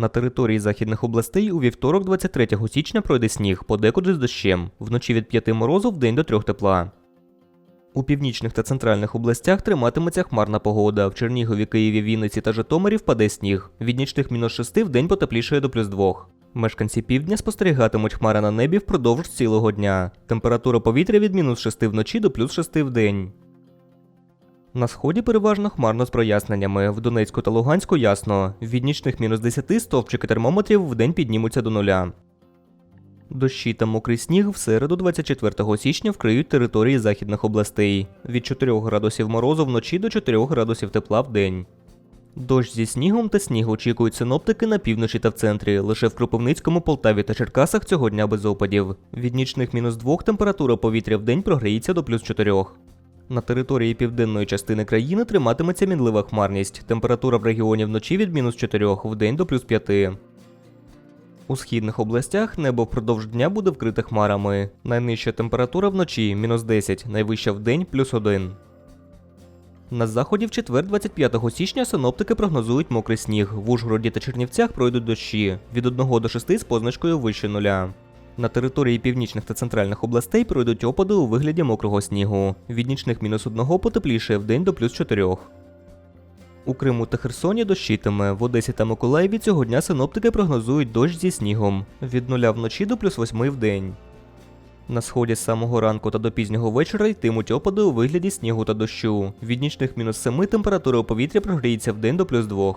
На території західних областей у вівторок 23 січня пройде сніг, подекуди з дощем. Вночі від 5 морозу в день до 3 тепла. У північних та центральних областях триматиметься хмарна погода. В Чернігові, Києві, Вінниці та Житомирі впаде сніг. Від нічних мінус 6 в день потеплішає до плюс 2. Мешканці півдня спостерігатимуть хмари на небі впродовж цілого дня. Температура повітря від мінус 6 вночі до плюс 6 в день. На сході переважно хмарно з проясненнями. В Донецьку та Луганську ясно. Від нічних мінус 10 стовпчики термометрів в день піднімуться до нуля. Дощі та мокрий сніг в середу 24 січня вкриють території західних областей. Від 4 градусів морозу вночі до 4 градусів тепла в день. Дощ зі снігом та сніг очікують синоптики на півночі та в центрі. Лише в Кропивницькому, Полтаві та Черкасах цього дня без опадів. Від нічних мінус 2 температура повітря в день прогріється до плюс 4. На території південної частини країни триматиметься мінлива хмарність. Температура в регіоні вночі від мінус 4 в день до плюс 5. У східних областях небо впродовж дня буде вкрите хмарами. Найнижча температура вночі мінус 10, найвища в день плюс 1. На заході в четвер 25 січня синоптики прогнозують мокрий сніг. В Ужгороді та Чернівцях пройдуть дощі від 1 до 6 з позначкою вище нуля. На території північних та центральних областей пройдуть опади у вигляді мокрого снігу. Від нічних мінус 1 потепліше в день до плюс 4. У Криму та Херсоні дощитиме. В Одесі та Миколаєві цього дня синоптики прогнозують дощ зі снігом від 0 вночі до плюс 8 в день. На сході з самого ранку та до пізнього вечора йтимуть опади у вигляді снігу та дощу. Від нічних мінус 7 температура у повітря прогріється в день до плюс 2.